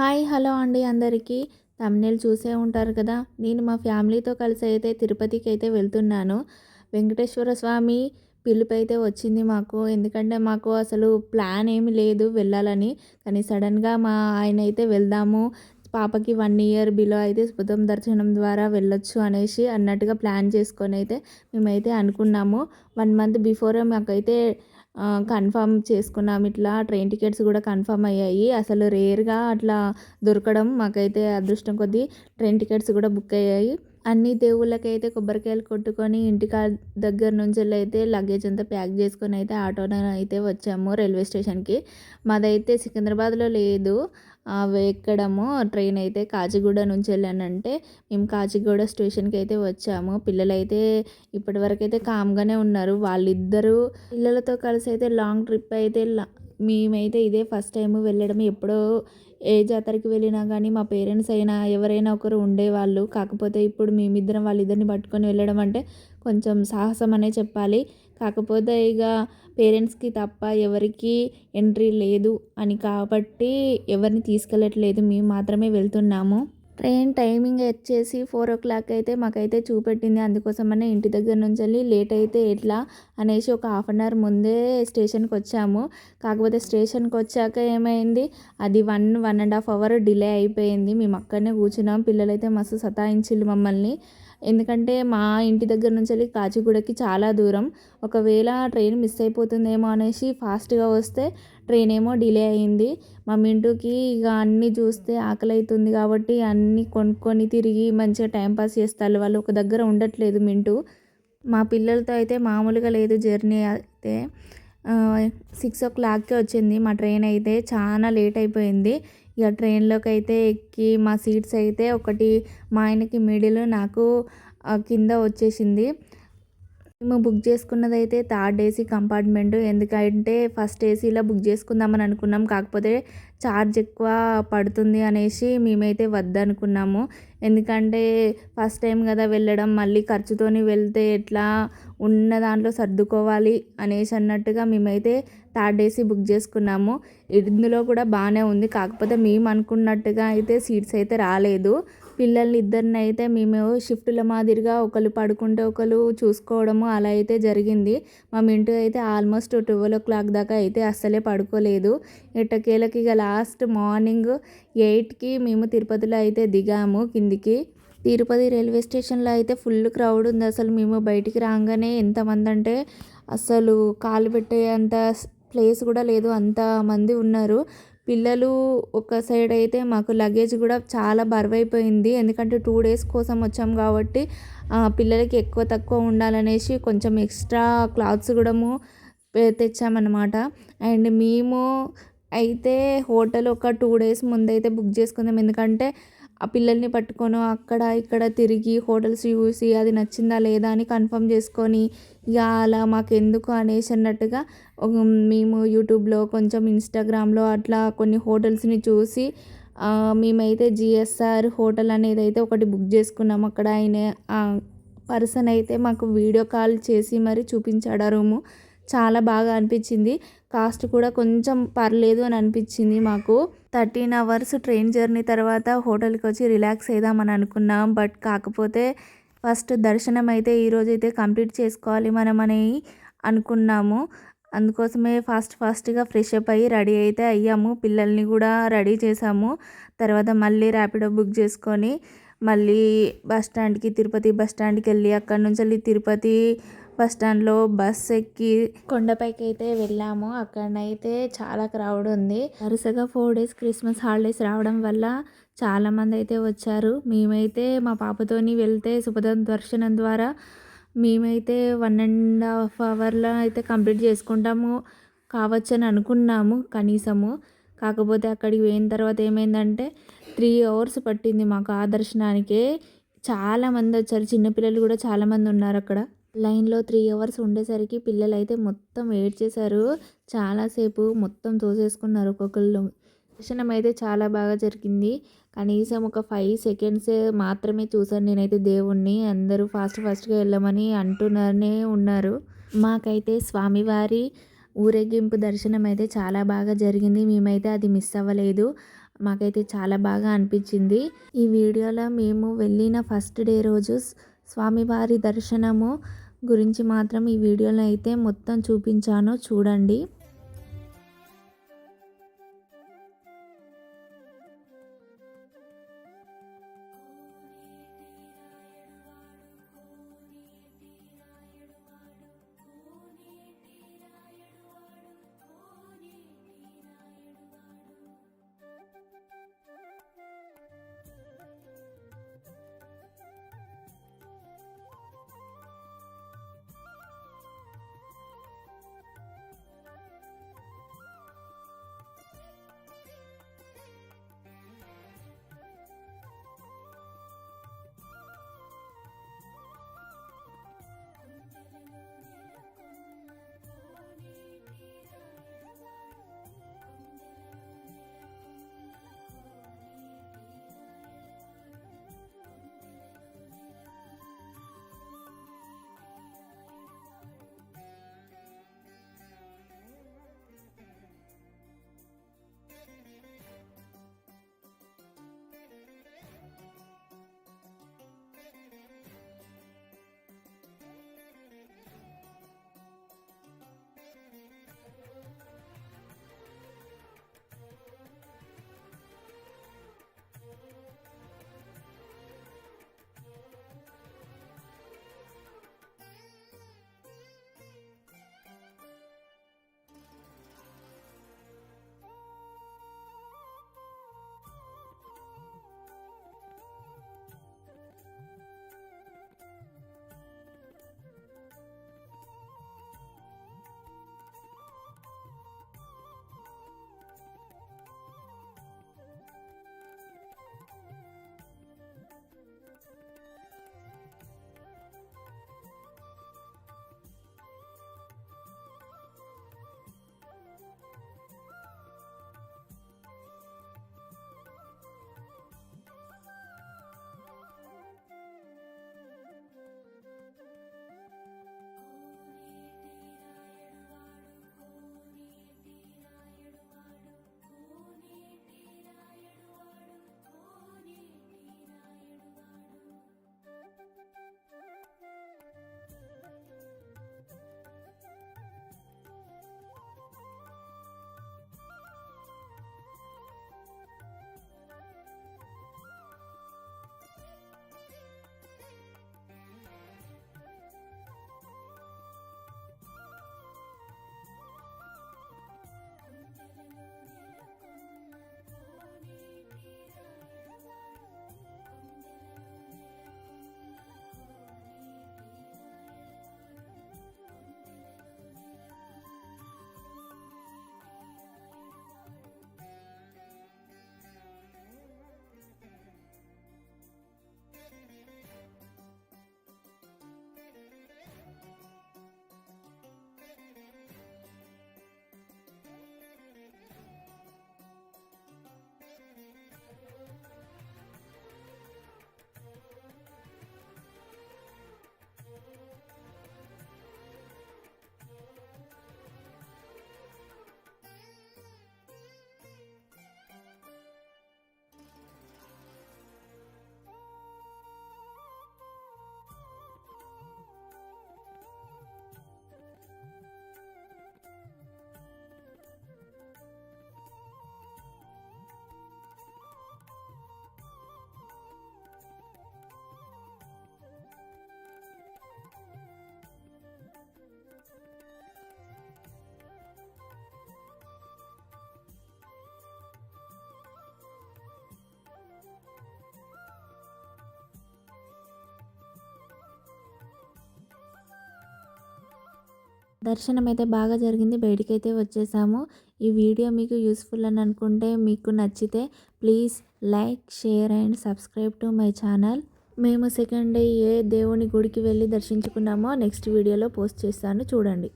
Hi hello అండి అందరికీ. Thumbnail చూసే ఉంటారు కదా. నేను మా ఫ్యామిలీతో కలిసి అయితే తిరుపతికి అయితే వెళ్తున్నాను. వెంకటేశ్వర స్వామి పిలుపు అయితే వచ్చింది మాకు. ఎందుకంటే మాకు అసలు ప్లాన్ ఏమి లేదు వెళ్ళాలని. కానీ సడన్గా మా ఆయన అయితే వెళ్దాము పాపకి వన్ ఇయర్ బిలో అయితే స్పుతం దర్శనం ద్వారా వెళ్ళొచ్చు అనేసి అన్నట్టుగా ప్లాన్ చేసుకొని అయితే మేమైతే అనుకున్నాము. వన్ మంత్ బిఫోర్ మాకైతే కన్ఫర్మ్ చేసుకున్నాం. ఇట్లా ట్రైన్ టికెట్స్ కూడా కన్ఫర్మ్ అయ్యాయి. అసలు రేర్గా అట్లా దొరకడం మాకైతే అదృష్టం కొద్దీ ట్రైన్ టికెట్స్ కూడా బుక్ అయ్యాయి. అన్ని దేవుళ్ళకైతే కొబ్బరికాయలు కొట్టుకొని ఇంటికా దగ్గర నుంచి అయితే లగేజ్ అంతా ప్యాక్ చేసుకొని అయితే ఆటోన అయితే వచ్చాము రైల్వే స్టేషన్కి. మాదైతే సికింద్రాబాద్లో లేదు. ఎక్కడము ట్రైన్ అయితే కాచిగూడ నుంచి వెళ్ళానంటే మేము కాచిగూడ స్టేషన్కి అయితే వచ్చాము. పిల్లలైతే ఇప్పటివరకు అయితే కామ్గానే ఉన్నారు. వాళ్ళిద్దరూ పిల్లలతో కలిసి అయితే లాంగ్ ట్రిప్ అయితే మేమైతే ఇదే ఫస్ట్ టైం వెళ్ళడం ఎప్పుడో ఏ జాతరకి వెళ్ళినా కానీ మా పేరెంట్స్ అయినా ఎవరైనా ఒకరు ఉండేవాళ్ళు. కాకపోతే ఇప్పుడు మేమిద్దరం వాళ్ళిద్దరిని పట్టుకొని వెళ్ళడం అంటే కొంచెం సాహసం అనే చెప్పాలి. కాకపోతే ఇక పేరెంట్స్కి తప్ప ఎవరికి ఎంట్రీ లేదు అని కాబట్టి ఎవరిని తీసుకెళ్ళట్లేదు. మేము మాత్రమే వెళ్తున్నాము. ట్రైన్ టైమింగ్ వచ్చేసి ఫోర్ ఓ క్లాక్ అయితే మాకైతే చూపెట్టింది. అందుకోసమనే ఇంటి దగ్గర నుంచి వెళ్ళి లేట్ అయితే ఎట్లా అనేసి ఒక హాఫ్ అన్ అవర్ ముందే స్టేషన్కి వచ్చాము. కాకపోతే స్టేషన్కి వచ్చాక ఏమైంది? అది one one and half hour delay అయిపోయింది. మేము అక్కడనే కూర్చున్నాం. పిల్లలైతే మస్తు సతాయించిల్లు మమ్మల్ని. ఎందుకంటే మా ఇంటి దగ్గర నుంచి వెళ్ళి కాచిగూడకి చాలా దూరం. ఒకవేళ ట్రైన్ మిస్ అయిపోతుందేమో అనేసి ఫాస్ట్గా వస్తే ట్రైన్ ఏమో డిలే అయింది. మా మింటూకి ఇక అన్నీ చూస్తే ఆకలి అవుతుంది కాబట్టి అన్నీ కొనుక్కొని తిరిగి మంచిగా టైంపాస్ చేస్తారు వాళ్ళు ఒక దగ్గర ఉండట్లేదు మింటూ. మా పిల్లలతో అయితే మామూలుగా లేదు జర్నీ అయితే. సిక్స్ ఓ క్లాక్కి వచ్చింది మా ట్రైన్ అయితే. చాలా లేట్ అయిపోయింది. ఇక ట్రైన్లోకి అయితే ఎక్కి మా సీట్స్ అయితే ఒకటి మా ఆయనకి మిడిల్ నాకు కింద వచ్చేసింది. మేము బుక్ చేసుకున్నది అయితే థర్డ్ ఏసీ కంపార్ట్మెంట్ ఎందుకంటే ఫస్ట్ ఏసీలో బుక్ చేసుకుందామని అనుకున్నాం. కాకపోతే ఛార్జ్ ఎక్కువ పడుతుంది అనేసి మేమైతే వద్దనుకున్నాము. ఎందుకంటే ఫస్ట్ టైం కదా వెళ్ళడం. మళ్ళీ ఖర్చుతోని వెళ్తే ఎట్లా ఉన్న దాంట్లో సర్దుకోవాలి అనేసి అన్నట్టుగా మేమైతే థర్డ్ ఏసీ బుక్ చేసుకున్నాము. ఇందులో కూడా బాగానే ఉంది. కాకపోతే మేము అనుకున్నట్టుగా అయితే సీట్స్ అయితే రాలేదు. పిల్లల్ని ఇద్దరిని అయితే మేము షిఫ్టుల మాదిరిగా ఒకరు పడుకుంటే ఒకరు చూసుకోవడము అలా అయితే జరిగింది. మా మింటూ అయితే ఆల్మోస్ట్ ట్వెల్వ్ ఓ క్లాక్ దాకా అయితే అస్సలే పడుకోలేదు. ఎట్టకేలకి ఇక లాస్ట్ మార్నింగ్ ఎయిట్కి మేము తిరుపతిలో అయితే దిగాము కిందికి. తిరుపతి రైల్వే స్టేషన్లో అయితే ఫుల్ క్రౌడ్ ఉంది. అసలు మేము బయటికి రాగానే ఎంతమంది అంటే అసలు కాలు పెట్టే అంత ప్లేస్ కూడా లేదు. అంత మంది ఉన్నారు. పిల్లలు ఒక సైడ్ అయితే మాకు లగేజ్ కూడా చాలా బరువైపోయింది. ఎందుకంటే టూ డేస్ కోసం వచ్చాం కాబట్టి పిల్లలకి ఎక్కువ తక్కువ ఉండాలనేసి కొంచెం ఎక్స్ట్రా క్లాత్స్ కూడా తెచ్చామన్నమాట. అండ్ మేము అయితే హోటల్ ఒక టూ డేస్ ముందైతే బుక్ చేసుకుందాం ఎందుకంటే ఆ పిల్లల్ని పట్టుకొని అక్కడ ఇక్కడ తిరిగి హోటల్స్ చూసి అది నచ్చిందా లేదా అని కన్ఫర్మ్ చేసుకొని ఇక అలా మాకు ఎందుకు అనేసి అన్నట్టుగా మేము యూట్యూబ్లో కొంచెం ఇన్స్టాగ్రామ్లో అట్లా కొన్ని హోటల్స్ని చూసి మేమైతే జిఎస్ఆర్ హోటల్ అనేది అయితే ఒకటి బుక్ చేసుకున్నాం. అక్కడ ఆయన పర్సన్ అయితే మాకు వీడియో కాల్ చేసి మరి చూపించాడు ఆ రూము. చాలా బాగా అనిపించింది. కాస్ట్ కూడా కొంచెం పర్లేదు అని అనిపించింది మాకు. థర్టీన్ అవర్స్ ట్రైన్ జర్నీ తర్వాత హోటల్కి వచ్చి రిలాక్స్ అయిదామని అనుకున్నాం. బట్ కాకపోతే ఫస్ట్ దర్శనం అయితే ఈరోజు అయితే కంప్లీట్ చేసుకోవాలి మనం అని అనుకున్నాము. అందుకోసమే ఫాస్ట్ ఫాస్ట్గా ఫ్రెష్ అప్ అయ్యి రెడీ అయితే అయ్యాము. పిల్లల్ని కూడా రెడీ చేసాము. తర్వాత మళ్ళీ ర్యాపిడో బుక్ చేసుకొని మళ్ళీ బస్ స్టాండ్కి తిరుపతి బస్ స్టాండ్కి వెళ్ళి అక్కడ నుంచి వెళ్ళి తిరుపతి బస్ స్టాండ్లో బస్ ఎక్కి కొండపైకి అయితే వెళ్ళాము. అక్కడనైతే చాలా క్రౌడ్ ఉంది. వరుసగా ఫోర్ డేస్ క్రిస్మస్ హాలిడేస్ రావడం వల్ల చాలామంది అయితే వచ్చారు. మేమైతే మా పాపతోని వెళ్తే సుభద దర్శనం ద్వారా మేమైతే వన్ అండ్ హాఫ్ అవర్లో అయితే కంప్లీట్ చేసుకుంటాము కావచ్చు అని అనుకున్నాము కనీసము. కాకపోతే అక్కడికి పోయిన తర్వాత ఏమైందంటే త్రీ అవర్స్ పట్టింది మాకు ఆ దర్శనానికే. చాలామంది వచ్చారు. చిన్నపిల్లలు కూడా చాలామంది ఉన్నారు అక్కడ. లైన్లో త్రీ అవర్స్ ఉండేసరికి పిల్లలు అయితే మొత్తం వెయిట్ చేశారు. చాలాసేపు మొత్తం తోసేసుకున్నారు ఒక్కొక్కళ్ళు. దర్శనం అయితే చాలా బాగా జరిగింది. కనీసం ఒక ఫైవ్ సెకండ్స్ మాత్రమే చూసాను నేనైతే దేవుణ్ణి. అందరూ ఫాస్ట్ ఫాస్ట్గా వెళ్ళమని అంటున్నారనే ఉన్నారు. మాకైతే స్వామివారి ఊరేగింపు దర్శనం అయితే చాలా బాగా జరిగింది. మేమైతే అది మిస్ అవ్వలేదు. మాకైతే చాలా బాగా అనిపించింది. ఈ వీడియోలో మేము వెళ్ళిన ఫస్ట్ డే రోజు స్వామివారి దర్శనము గురించి మాత్రం ఈ వీడియోలో అయితే మొత్తం చూపించాను. చూడండి. దర్శనం అయితే బాగా జరిగింది. బయటికి అయితే వచ్చేసాము. ఈ వీడియో మీకు యూస్ఫుల్ అని అనుకుంటే మీకు నచ్చితే please like share and subscribe to my channel. మేము సెకండ్ డే ఏ దేవుని గుడికి వెళ్ళి దర్శించుకున్నామో నెక్స్ట్ వీడియోలో పోస్ట్ చేస్తాను. చూడండి.